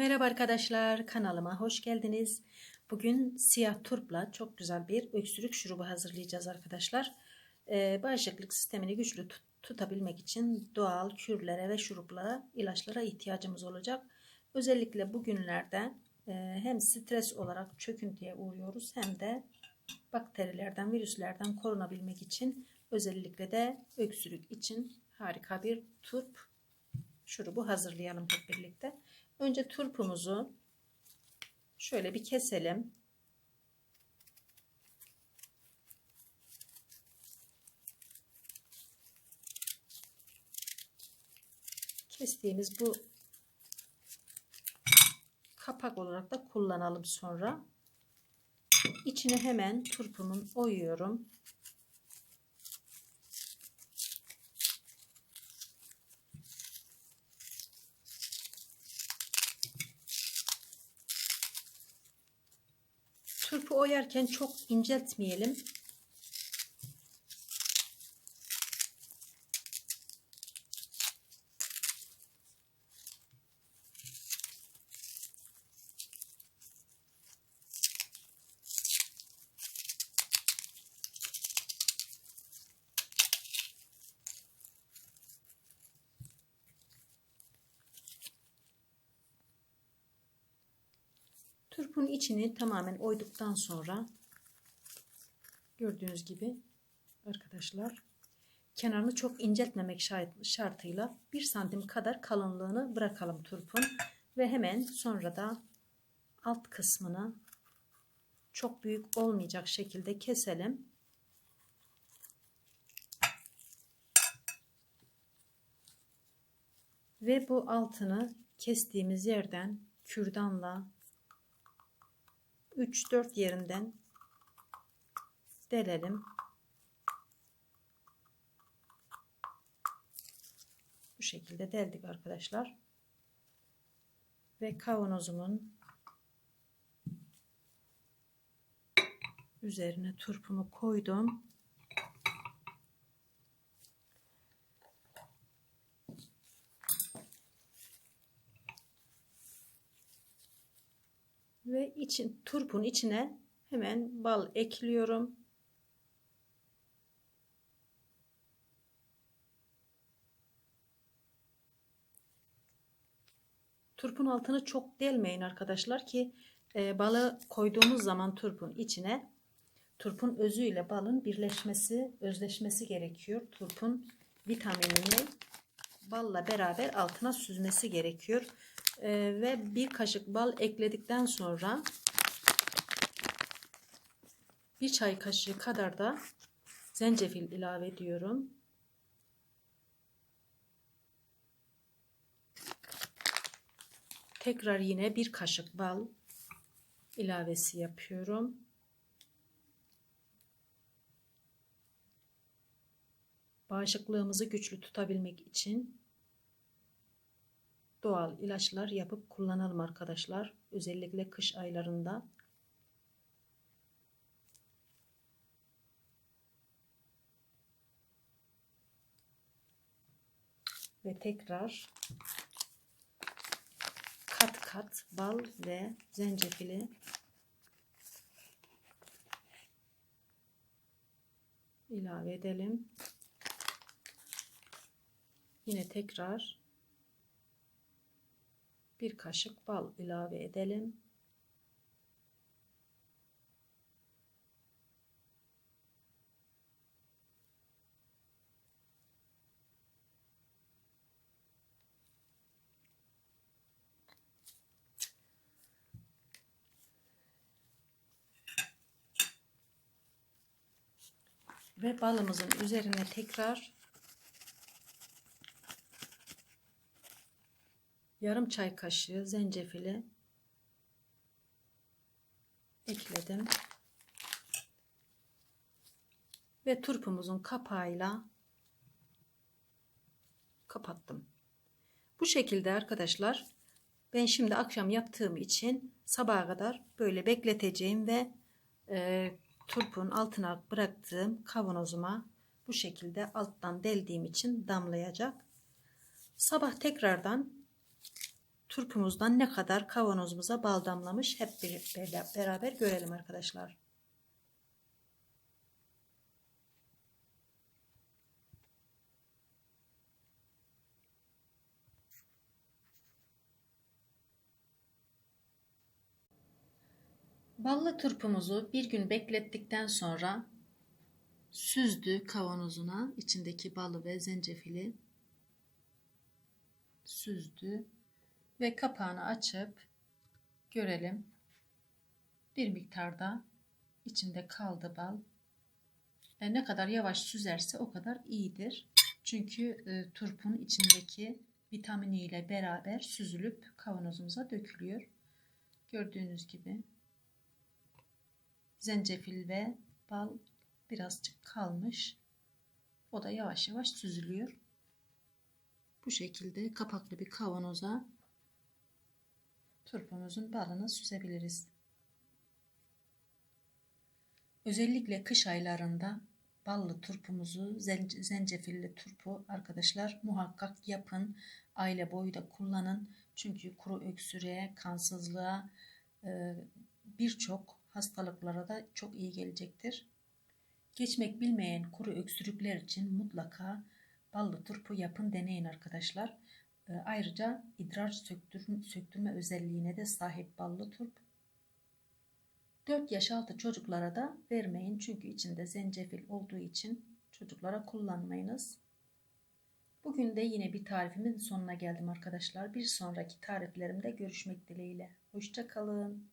Merhaba arkadaşlar, kanalıma hoş geldiniz. Bugün siyah turpla çok güzel bir öksürük şurubu hazırlayacağız arkadaşlar. Ee, bağışıklık sistemini güçlü tut tutabilmek için doğal kürlere ve şuruplara, ilaçlara ihtiyacımız olacak. Özellikle bugünlerde e, hem stres olarak çöküntüye uğruyoruz hem de bakterilerden, virüslerden korunabilmek için özellikle de öksürük için harika bir turp şurubu hazırlayalım hep birlikte. Önce turpumuzu şöyle bir keselim. Kestiğimiz bu kapak olarak da kullanalım sonra. İçine hemen turpumun oyuyorum. Turpu oyarken çok inceltmeyelim. Turpun içini tamamen oyduktan sonra gördüğünüz gibi arkadaşlar kenarını çok inceltmemek şartıyla 1 santim kadar kalınlığını bırakalım turpun ve hemen sonra da alt kısmını çok büyük olmayacak şekilde keselim. Ve bu altını kestiğimiz yerden kürdanla 3-4 yerinden delelim. Bu şekilde deldik arkadaşlar. Ve kavanozumun üzerine turpumu koydum. Ve için turpun içine hemen bal ekliyorum. Turpun altını çok delmeyin arkadaşlar ki e, balı koyduğumuz zaman turpun içine turpun özüyle balın birleşmesi, özleşmesi gerekiyor. Turpun vitaminini balla beraber altına süzmesi gerekiyor e, ve bir kaşık bal ekledikten sonra bir çay kaşığı kadar da zencefil ilave ediyorum. Tekrar yine bir kaşık bal ilavesi yapıyorum. Bağışıklığımızı güçlü tutabilmek için doğal ilaçlar yapıp kullanalım arkadaşlar. Özellikle kış aylarında. Ve tekrar kat kat bal ve zencefili ilave edelim. Yine tekrar bir kaşık bal ilave edelim. Ve balımızın üzerine tekrar yarım çay kaşığı zencefili ekledim. Ve turpumuzun kapağıyla kapattım. Bu şekilde arkadaşlar ben şimdi akşam yaptığım için sabaha kadar böyle bekleteceğim ve e, turpun altına bıraktığım kavanozuma bu şekilde alttan deldiğim için damlayacak. Sabah tekrardan turpumuzdan ne kadar kavanozumuza bal damlamış hep bir, beraber görelim arkadaşlar. Ballı turpumuzu bir gün beklettikten sonra süzdü kavanozuna içindeki balı ve zencefili süzdü ve kapağını açıp görelim. Bir miktarda içinde kaldı bal. E ne kadar yavaş süzerse o kadar iyidir. Çünkü e, turpun içindeki vitaminiyle beraber süzülüp kavanozumuza dökülüyor. Gördüğünüz gibi zencefil ve bal birazcık kalmış. O da yavaş yavaş süzülüyor. Bu şekilde kapaklı bir kavanoza turpumuzun balını süzebiliriz. Özellikle kış aylarında ballı turpumuzu, zencefilli turpu arkadaşlar muhakkak yapın. Aile boyu da kullanın. Çünkü kuru öksürüğe, kansızlığa, e, birçok hastalıklara da çok iyi gelecektir. Geçmek bilmeyen kuru öksürükler için mutlaka ballı turpu yapın deneyin arkadaşlar. E, ayrıca idrar söktürme, söktürme özelliğine de sahip ballı turp. 4 yaş altı çocuklara da vermeyin çünkü içinde zencefil olduğu için çocuklara kullanmayınız. Bugün de yine bir tarifimin sonuna geldim arkadaşlar. Bir sonraki tariflerimde görüşmek dileğiyle. Hoşçakalın.